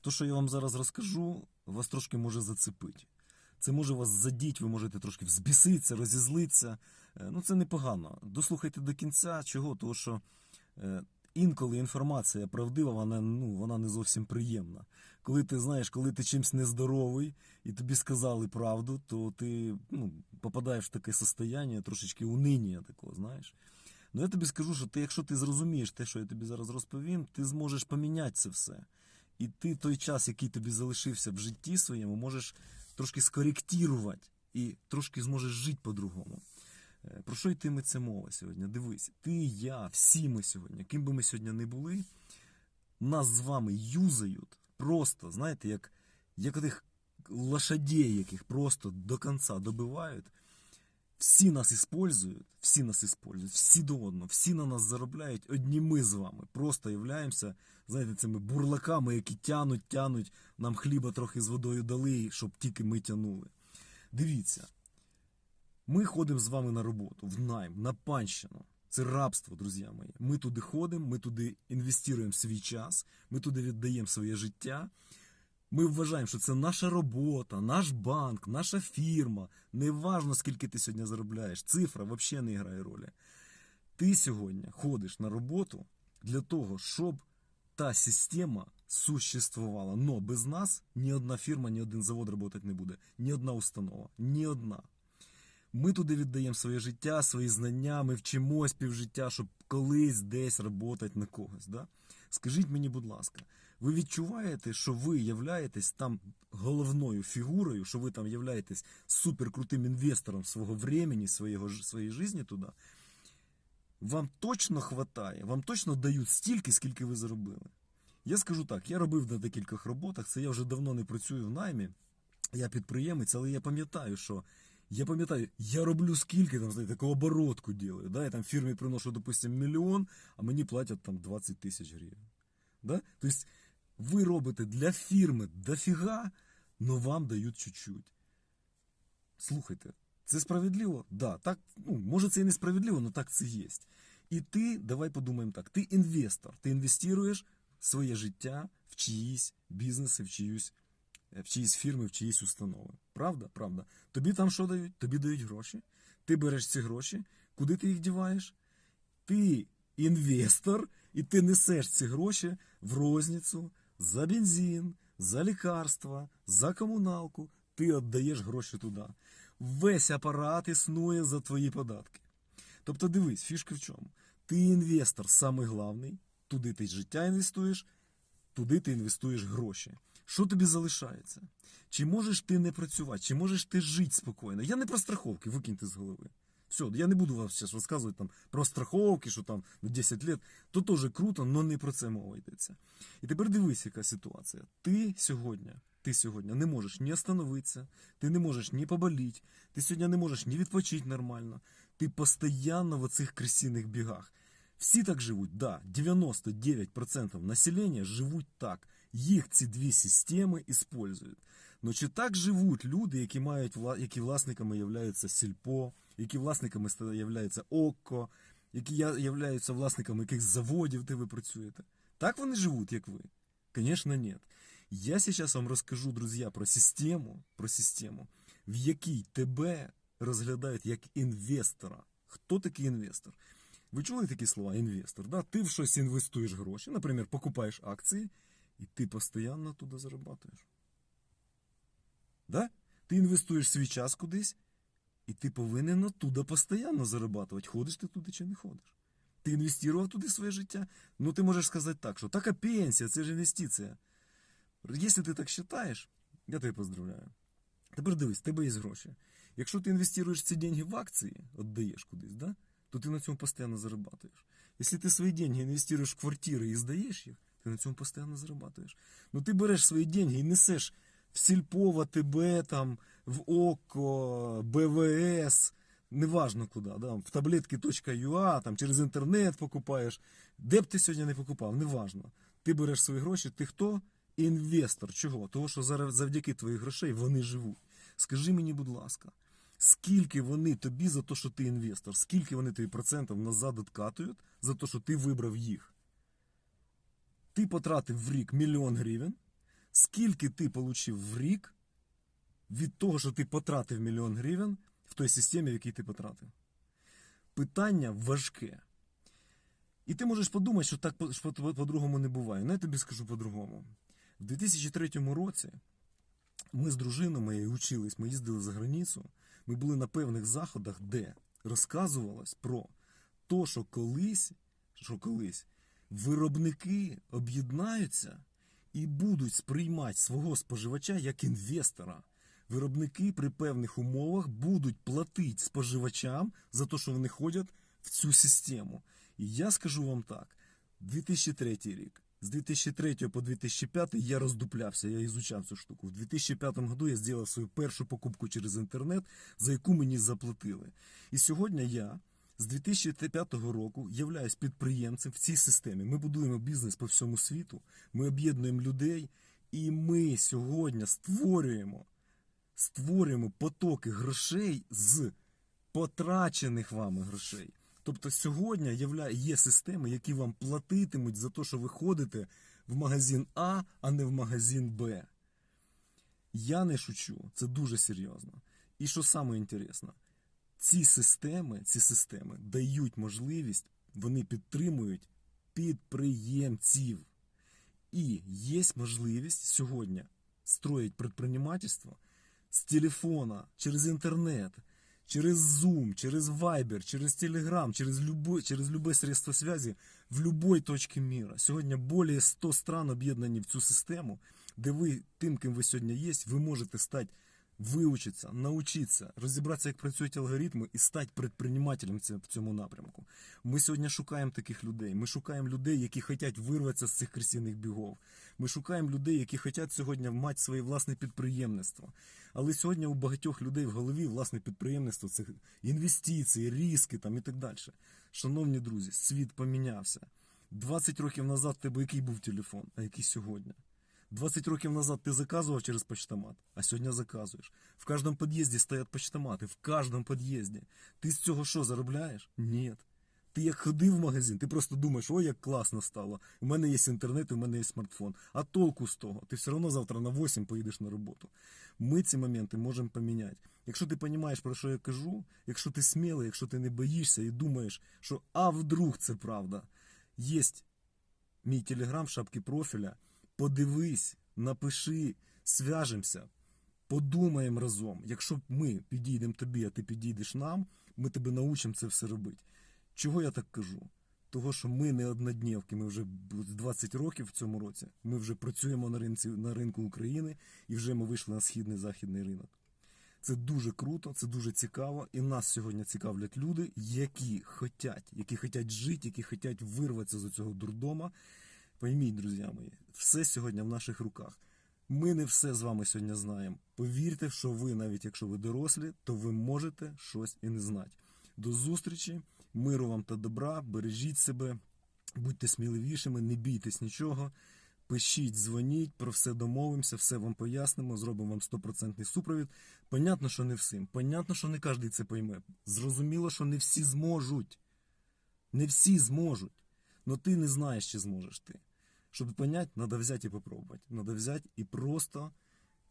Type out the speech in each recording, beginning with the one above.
То, що я вам зараз розкажу, вас трошки може зацепити. Це може вас задіть, ви можете трошки взбіситися, розізлитися. Е, Ну, це непогано. Дослухайте до кінця. Чого? Тому що е, інколи інформація правдива, вона, ну, вона не зовсім приємна. Коли ти знаєш, коли ти чимсь нездоровий і тобі сказали правду, то ти ну, попадаєш в таке состояння, трошечки униння такого, знаєш. Ну я тобі скажу, що ти, якщо ти зрозумієш те, що я тобі зараз розповім, ти зможеш поміняти це все. І ти той час, який тобі залишився в житті своєму, можеш трошки скоректувати і трошки зможеш жити по-другому. Е, Про що йтиметься мова сьогодні? Дивись, ти, я, всі ми сьогодні, ким би ми сьогодні не були, нас з вами юзають просто, знаєте, як, як отих лошадей, яких просто до кінця добивають. Всі нас іспользують, всі нас іспользують, всі до одного, всі на нас заробляють, одні ми з вами. Просто являємося, знаєте, цими бурлаками, які тянуть, тянуть, нам хліба трохи з водою дали, щоб тільки ми тянули. Дивіться, ми ходимо з вами на роботу, в найм, на панщину. Це рабство, друзі мої. Ми туди ходимо, ми туди інвестуємо свій час, ми туди віддаємо своє життя. Ми вважаємо, що це наша робота, наш банк, наша фірма. Неважно, скільки ти сьогодні заробляєш. Цифра взагалі не грає ролі. Ти сьогодні ходиш на роботу для того, щоб та система существувала. Но без нас ні одна фірма, ні один завод працювати не буде. Ні одна установа, ні одна. Ми туди віддаємо своє життя, свої знання, ми вчимось півжиття, щоб колись десь працювати на когось. Да? Скажіть мені, будь ласка, ви відчуваєте, що ви являєтесь там головною фігурою, що ви там являєтесь суперкрутим інвестором свого времени, своєго, своєї житті туди? Вам точно хватає, вам точно дають стільки, скільки ви заробили. Я скажу так, я робив на декількох роботах, це я вже давно не працюю в наймі, я підприємець, але я пам'ятаю, що я пам'ятаю, я роблю скільки там, знаєте, таку оборотку ділаю. Да? Я там фірмі приношу, допустим, мільйон, а мені платять там 20 тисяч гривень. Да? Тобто ви робите для фірми дофіга, но вам дають чуть-чуть. Слухайте, це справедливо? Да, так, ну, може це і несправедливо, але так це є. І ти, давай подумаємо так, ти інвестор, ти інвестуєш своє життя в чиїсь бізнеси, в чиюсь в чиїсь фірми, в чиїсь установи. Правда? Правда. Тобі там що дають? Тобі дають гроші. Ти береш ці гроші, куди ти їх діваєш? Ти інвестор, і ти несеш ці гроші в розницю за бензин, за лікарства, за комуналку. Ти віддаєш гроші туди. Весь апарат існує за твої податки. Тобто, дивись, фішка в чому? Ти інвестор, главний, туди ти життя інвестуєш, туди ти інвестуєш гроші. Що тобі залишається? Чи можеш ти не працювати, чи можеш ти жити спокійно? Я не про страховки, викиньте з голови. Все, я не буду вам зараз розказувати там про страховки, що там ну, 10 років. То теж круто, але не про це мова йдеться. І тепер дивись, яка ситуація. Ти сьогодні, ти сьогодні не можеш ні остановитися, ти не можеш ні поболіти, ти сьогодні не можеш ні відпочити нормально. Ти постійно в оцих кресійних бігах. Всі так живуть, да, 99% населення живуть так. Їх ці дві системи іспользують. Ну чи так живуть люди, які мають які власниками являються сільпо, які власниками являються ОККО, які являються власниками яких заводів, де ви працюєте? Так вони живуть, як ви? Конечно, нет. Я сейчас вам розкажу, друзі, про систему, про систему, в якій тебе розглядають як інвестора. Хто такий інвестор? Ви чули такі слова інвестор? Да? Ти в щось інвестуєш гроші, наприклад, покупаєш акції, і ти постійно туди зарабатуєш. Да? Ти інвестуєш свій час кудись, і ти повинен оттуда постійно зарабатувати. Ходиш ти туди чи не ходиш. Ти інвестував туди своє життя. Ну ти можеш сказати так, що така пенсія, це ж інвестиція. Якщо ти так вважаєш, я тебе поздравляю. Тепер дивись, тебе є гроші. Якщо ти інвестуєш ці деньги в акції, віддаєш кудись, да? то ти на цьому постійно зарабатуєш. Якщо ти свої деньги інвестуєш в квартири і здаєш їх, ти на цьому постійно зарабатуєш. Ну ти береш свої деньги і несеш в Сільпо, в там, в ОКО, БВС, неважно куди, да? в таблетки.ua, там, через інтернет покупаєш. Де б ти сьогодні не покупав, неважно. Ти береш свої гроші, ти хто? Інвестор. Чого? Того, що завдяки твоїх грошей вони живуть. Скажи мені, будь ласка, скільки вони тобі за те, що ти інвестор, скільки вони тобі процентів назад відкатують за те, що ти вибрав їх? Ти потратив в рік мільйон гривень, скільки ти отримав в рік від того, що ти потратив мільйон гривень в той системі, в якій ти потратив. Питання важке. І ти можеш подумати, що так по-другому не буває. Ну, я тобі скажу по-другому. В 2003 році ми з дружиною моєю учились, ми їздили за границю, ми були на певних заходах, де розказувалось про те, що колись, що колись виробники об'єднаються і будуть сприймати свого споживача як інвестора. Виробники при певних умовах будуть платити споживачам за те, що вони ходять в цю систему. І я скажу вам так: 2003 рік. З 2003 по 2005 я роздуплявся, я ізучав цю штуку. В 2005 году я зробив свою першу покупку через інтернет, за яку мені заплатили. І сьогодні я з 2005 року являюсь підприємцем в цій системі. Ми будуємо бізнес по всьому світу, ми об'єднуємо людей, і ми сьогодні створюємо, створюємо потоки грошей з потрачених вами грошей. Тобто сьогодні є системи, які вам платитимуть за те, що ви ходите в магазин А, а не в магазин Б. Я не шучу, це дуже серйозно. І що саме інтересно, ці системи, ці системи дають можливість, вони підтримують підприємців. І є можливість сьогодні строїть предпринимательство з телефона, через інтернет, через Zoom, через Viber, через Telegram, через любое, через любое средство связи в любой точці мира. Сьогодні більше 100 стран об'єднані в цю систему, де ви тим, ким ви сьогодні є, ви можете стати вивчитися, навчитися, розібратися, як працюють алгоритми, і стати предпринимателем в цьому напрямку. Ми сьогодні шукаємо таких людей. Ми шукаємо людей, які хочуть вирватися з цих кресійних бігов. Ми шукаємо людей, які хочуть сьогодні мати своє власне підприємництво. Але сьогодні у багатьох людей в голові власне підприємництво це інвестиції, різки там і так далі. Шановні друзі, світ помінявся. 20 років назад в тебе який був телефон, а який сьогодні? 20 років назад ти заказував через почтомат, а сьогодні заказуєш. В кожному під'їзді стоять почтомати, в кожному під'їзді. Ти з цього що заробляєш? Ні. Ти як ходив в магазин, ти просто думаєш, ой, як класно стало. У мене є інтернет, у мене є смартфон. А толку з того? Ти все одно завтра на 8 поїдеш на роботу. Ми ці моменти можемо поміняти. Якщо ти розумієш, про що я кажу, якщо ти смілий, якщо ти не боїшся і думаєш, що а вдруг це правда, є мій телеграм в шапці профіля. Подивись, напиши, зв'яжемося, подумаємо разом. Якщо ми підійдемо тобі, а ти підійдеш нам, ми тебе научимо це все робити. Чого я так кажу? Того, що ми не однодневки, ми вже з 20 років в цьому році. Ми вже працюємо на ринці на ринку України і вже ми вийшли на східний західний ринок. Це дуже круто, це дуже цікаво. І нас сьогодні цікавлять люди, які хотять, які хотять жити, які хотять вирватися з цього дурдома. Пойміть, друзі мої, все сьогодні в наших руках. Ми не все з вами сьогодні знаємо. Повірте, що ви, навіть якщо ви дорослі, то ви можете щось і не знати. До зустрічі, миру вам та добра, бережіть себе, будьте сміливішими, не бійтесь нічого. Пишіть, дзвоніть, про все домовимося, все вам пояснимо, зробимо вам стопроцентний супровід. Понятно, що не всім. Понятно, що не кожен це пойме. Зрозуміло, що не всі зможуть. Не всі зможуть. Но ти не знаєш, чи зможеш ти. Щоб понять, треба взяти і попробувати. Треба взяти і просто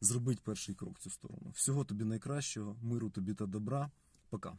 зробити перший крок в цю сторону. Всього тобі найкращого, миру тобі та добра. Пока.